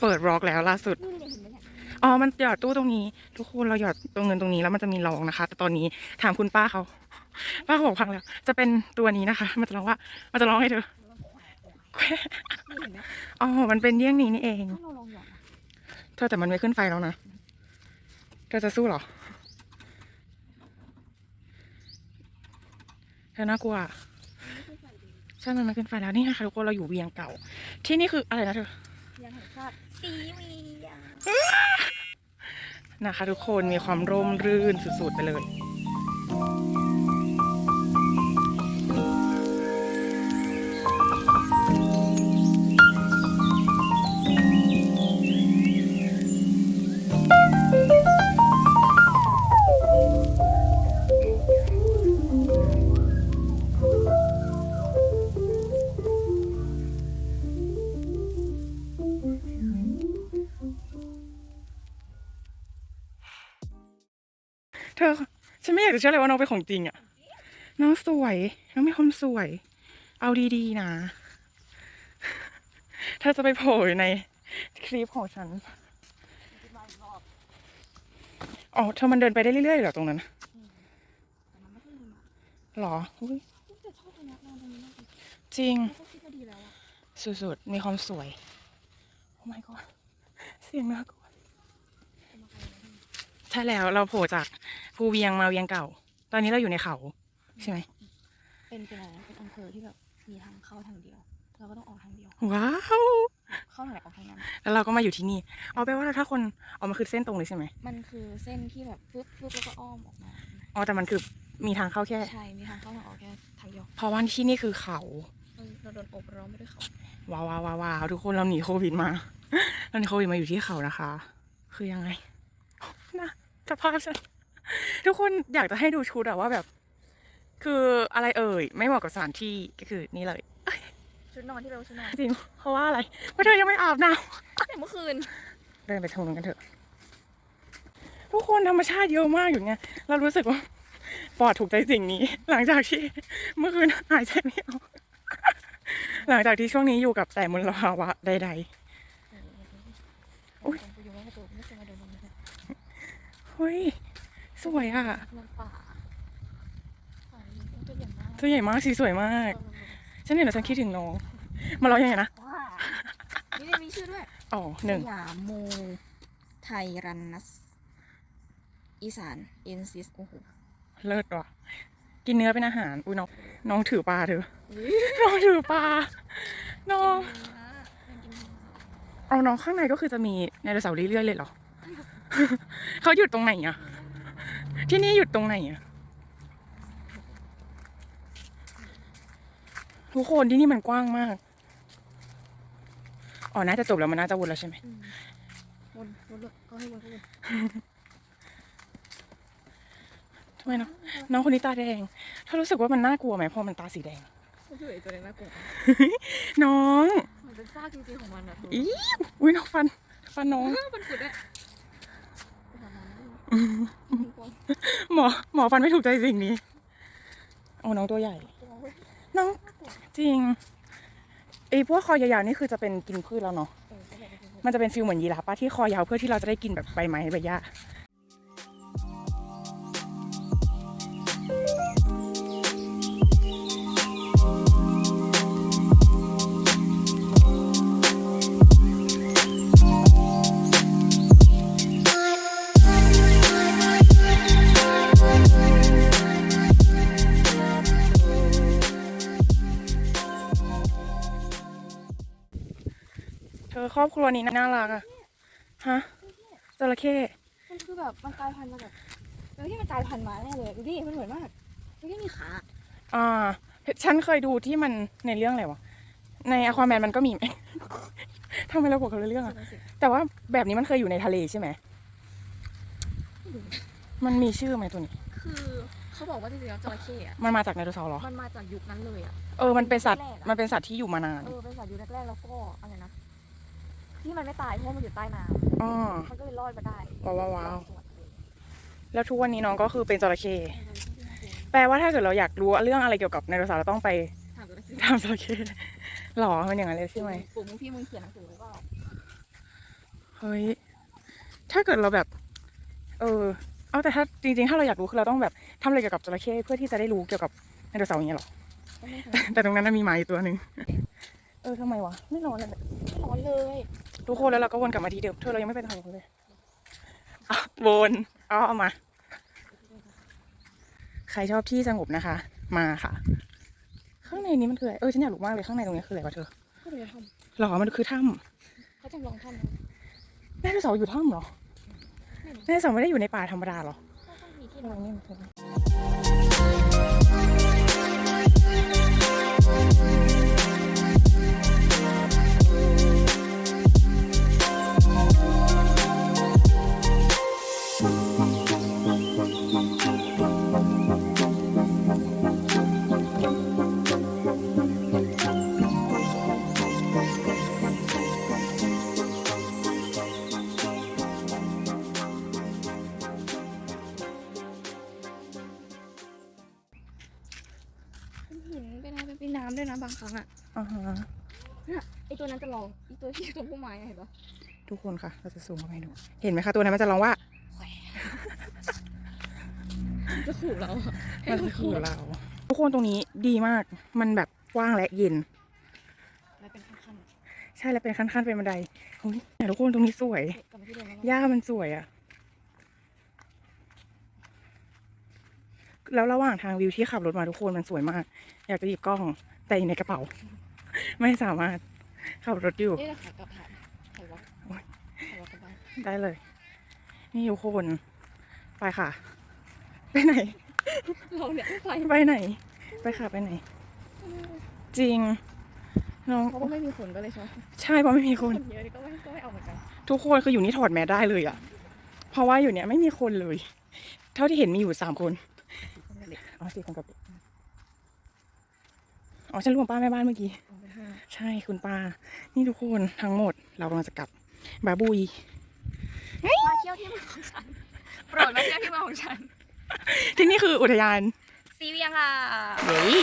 เปิดร็อกแล้วล่าสุด อ๋อ มันหยอดตู้ตรงนี้ ทุกคนเราหยอดตัวเงินตรงนี้แล้วมันจะมีรองนะคะ แต่ตอนนี้ถามคุณป้าเขาป้าเขาบอกพังแล้ว จะเป็นตัวนี้นะคะ มันจะร้องว่า มันจะร้องให้เธออ๋อ มันเป็นเยี่ยงนี้นี่เองเราลองหยอดนะเธอแต่มันไม่ขึ้นไฟแล้วนะ เธอจะสู้หรอ เธอน่ากลัวใช่มันไม่ขึ้นไฟแล้วนี่นะคะทุกคนเราอยู่เวียงเก่า ที่นี่คืออะไรนะเธอ ยังเห็นภาพสีวียนะคะ ทุกคนมีความร่มรื่นสุดๆไปเลย เธอ ฉันไม่อยากจะเชื่อเลยว่าน้องเป็นของจริงอะน้องสวย น้องมีความสวย เอาดีๆนะเธอจะไปโผล่อยู่ในคลิปของฉันอ๋อเธอมันเดินไปได้เรื่อยๆเหรอตรงนั้นนไม่ขึ้นเลยมาหรออุ้ยจริง สุดๆ มีความสวย โอ้ my god เสียงน่ากลัว จะมาใครเลยที่ ใช่แล้วเราโผล่จากภูเวียงมาเวียงเก่า ตอนนี้เราอยู่ในเขา ใช่ไหมเป็นเป็นอะไรนะเป็นอำเภอที่แบบมีทางเข้าทางเดียว เราก็ต้องออกทางเดียว ว้าวเข้าทางไหนออกทางนั้น แล้วเราก็มาอยู่ที่นี่เอาแปลว่าถ้าคนเอามาคือเส้นตรงเลยใช่ไหมมันคือเส้นที่แบบฟึบฟึบแล้วก็อ้อมออกมาอ๋อแต่มันคือมีทางเข้าแค่ใช่มีทางเข้าทางออกแค่ทางเดียวเพราะว่าที่นี่คือเขาเออเราโดนอบร้อนไปด้วยเขาว้าวว้าวว้าวว้าวทุกคนเราหนีโควิดมาเราหนีโควิดมาอยู่ที่เขานะคะ คือยังไงนะ สภาพฉันทุกคนอยากจะให้ดูชุดอะว่าแบบ คืออะไรเอ่ย ไม่เหมาะกับสถานที่ก็คือนี่เลย ชุดนอนที่เราชุดนอนจริงเพราะว่าอะไรเพราะเธอยังไม่อาบน้แต่เมื่อคืนำเดินไปทางนู้นกันเถอะ ทุกคนธรรมชาติเยอะมากอยู่ไงเรารู้สึกว่าปอดถูกใจสิ่งนี้ หลังจากที่เมื่อคืนหายใจไม่ออกหลังจากที่ช่วงนี้อยู่กับแต่มลภาวะใดอุ๊อุ้ย เฮ้ย สวยอะมันป่าป่านี้ตัวใหญ่มากตัวใหญ่มากสีสวยมาก ฉันเห็นแล้วฉันคิดถึงน้อง มาเรายังไงนะว้านี่มีชื่อด้วยอ๋อหนึ่งสยามโมไทยรันนัส อีสานเอ็นซิสโอ้โหเลิศว่ะ กินเนื้อเป็นอาหาร อุ้ยน้องน้องถือปลาเธอน้องถือปลา น้องเอาน้องข้างในก็คือจะมีไดโนเสาร์เรื่อยๆเลยเหรอ เขาหยุดตรงไหนอะ ที่นี่หยุดตรงไหนอะ ทุกคนที่นี่มันกว้างมาก อ๋อ น่าจะจบแล้วมันน่าจะวนแล้วใช่ไหมวนวนวนก็ให้วนก็วนทำไมเนาะน้องคนนี้ตาแดงเธอรู้สึกว่ามันน่ากลัวไหมเพราะมันตาสีแดงมันช่วยตัวเองน่ากลัวน้อง มันเป็นซากจริงๆของมันนะเธออีอุ้ยน้องฟัน ฟันน้อง มันขุดอะไปหา หมอหมอฟันไม่ถูกใจสิ่งนี้ โอ้น้องตัวใหญ่ น้องจริงไอ้พวกคอยาวๆนี่คือจะเป็นกินพืชแล้วเนาะ มันจะเป็นฟิลเหมือนยีราฟปะที่คอยาวเพื่อที่เราจะได้กินแบบใบไม้ใบหญ้า ธอครอบครัวนี้น่ารักอะฮะจระเข้มันคือแบบมันกลายพันธุ์มาแบบเออที่มันกลายพันธุ์มาแน่เลยดูดิมันเหมือนมากมันไม่มีขาอ่าฉันเคยดูที่มันในเรื่องอะไรวะในอควาแมนมันก็มีทำไมเราบอกกันเรื่องอะใช่ไหมสิแต่ว่าแบบนี้มันเคยอยู่ในทะเลใช่ไหมมันมีชื่อไหมตัวนี้ คือเขาบอกว่าจริงๆแล้วจระเข้อะมันมาจากไดโนเสาร์เหรอ มันมาจากยุคนั้นเลยอะเออมันเป็นสัตว์แรกอะมันเป็นสัตว์ที่อยู่มานาน เออเป็นสัตว์ยุคแรกๆแล้วก็อะไรนะ ที่มันไม่ตายเพราะว่ามันอยู่ใต้น้อ๋อำมันก็เลยรอดมาได้ว้าวว้าวว้าวสยเลยแล้วทุกวันนี้น้องก็คือเป็นจระเข้แปลว่าถ้าเกิดเราอยากรู้เรื่องอะไรเกี่ยวกับไดโนเสาร์เราต้องไปถามจระเข้ตามจระเข้หรอมันอย่างนั้นเลยใช่ไหมปู่มึงพี่มึงเขียนหนังสือหรือเปล่าเฮ้ยถ้าเกิดเราแบบ เออ เอาแต่ถ้าจริงๆ ถ้าเราอยากรู้คือเราต้องแบบทำอะไรเกี่ยวกับจระเข้เพื่อที่จะได้รู้เกี่ยวกับไดโนเสาร์อย่างเงี้ยหรอก็ไม่ทแต่ตรงนั้นนะมีหมาอยู่ตัวหนึ่งเออทำไมวะไม่ร้อนเลยำร้อนเลย ทุกคนแล้วเราก็วนกลับมาที่เดิมเธอเรายังไม่ไปทางนู้นเลยอะวนเอาเอามา ใครชอบที่สงบนะคะ มาค่ะ ข้างในนี้มันคืออะไรเออฉันอยากรู้มากเลยข้างในตรงนี้คืออะไรวะเธอเขาเลยทหรอมันคือถ้ำเขาจำลองถ้ำนะำไดโนเสาร์อยู่ถ้ำเหรอไดโนเสาร์ไม่ได้อยู่ในป่าธรรมดาเหรอก็ต้องมีที่ทำนไมอนนี่มัน ด้วยนะบางครั้งอะอ่าฮะเนี่ยไอตัวนั้นจะลองไอตัวที่ตรงพุ่มไม้อะเห็นปะทุกคนค่ะ เราจะซูมเข้าไปให้ดู เห็นไหมคะตัวนั้นมันจะร้องว่าจะขู่เราอะมันคือเรา ทุกคนตรงนี้ดีมาก มันแบบกว้างและเย็น แล้วเป็นขั้นใช่แล้วเป็นขั้นๆ เป็นบันไดโอ้ยเนี่ยทุกคนตรงนี้สวยๆกลับมาที่เดิมแล้วหญ้ามันสวยอะแล้วระหว่างทางวิวที่ขับรถมาทุกคนมันสวยมาก อยากจะหยิบกล้อง แต่อยู่ในกระเป๋า ไม่สามารถขับรถอยู่ นี่แหละค่ะกลับถ่ายถ่ายวัดโอ๊ยถ่ายวัดกันบ้างได้เลย นี่ทุกคนไปค่ะ ไปไหน เราเนี่ยไม่ไปไปไหน ไปค่ะไปไหน จริง น้อง เพราะว่าไม่มีคนก็เลยชอบใช่เพราะไม่มีคคนน เยอะนี่ก็ไม่ก็ไม่เอาเหมือนกันทุกคนคืออยู่นี่ถอดแมสได้เลยอะเพราะว่าอยู่เนี้ยไม่มีคนเลย เท่าที่เห็นมีอยู่สามคนคนกันเด็กอ๋อสี่คนกับเด็ก อ๋อฉันรวมป้าแม่บ้านเมื่อกี้เอาไปห้าใช่คุณป้า นี่ทุกคนทั้งหมดเรากำลังจะกลับบาบุยมาเที่ยวที่เมืองของฉันโปรดมาเที่ยวที่เมืองของฉัน ที่นี่คืออุทยานซีเวียงค่ะเฮ้ย